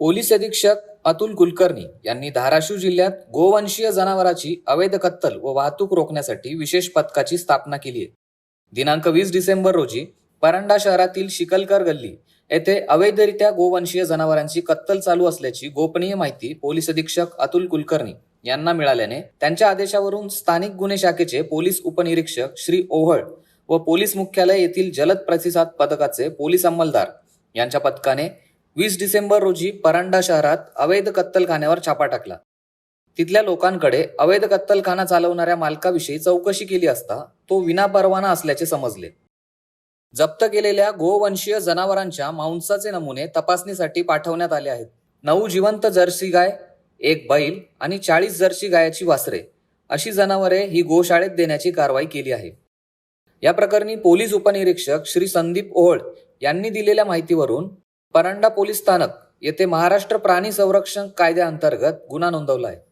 Police अधीक्षक अतुल कुलकर्णी यांनी धाराशिव जिल्ह्यात गोवंशीय जनावरांची अवैध कत्तल व वाहतूक रोखण्यासाठी विशेष पथकाची स्थापना केली आहे. दिनांक वीस डिसेंबर रोजी परांडा शहरातील शिकलकर गल्ली येथे अवैधरित्या गोवंशीय जनावरांची कत्तल चालू असल्याची गोपनीय माहिती पोलीस अधीक्षक अतुल कुलकर्णी यांना मिळाल्याने त्यांच्या आदेशावरून स्थानिक गुन्हे शाखेचे पोलीस उपनिरीक्षक श्री ओहळ व पोलीस मुख्यालय येथील जलद प्रतिसाद पथकाचे पोलीस अंमलदार यांच्या पथकाने वीस डिसेंबर रोजी परांडा शहरात अवैध कत्तलखान्यावर छापा टाकला. तिथल्या लोकांकडे अवैध कत्तलखाना चालवणाऱ्या मालकाविषयी चौकशी केली असता तो विनापरवाना असल्याचे समजले. जप्त केलेल्या गोवंशीय जनावरांच्या मांसाचे नमुने तपासणीसाठी पाठवण्यात आले आहेत. नऊ जिवंत जर्सी गाय एक बैल आणि चाळीस जर्सी गायाची वासरे अशी जनावरे ही गोशाळेत देण्याची कारवाई केली आहे. या प्रकरणी पोलीस उपनिरीक्षक श्री संदीप ओहळ यांनी दिलेल्या माहितीवरून परांडा पोलीस स्थानक येथे महाराष्ट्र प्राणी संरक्षण कायद्याअंतर्गत गुन्हा नोंदवला आहे.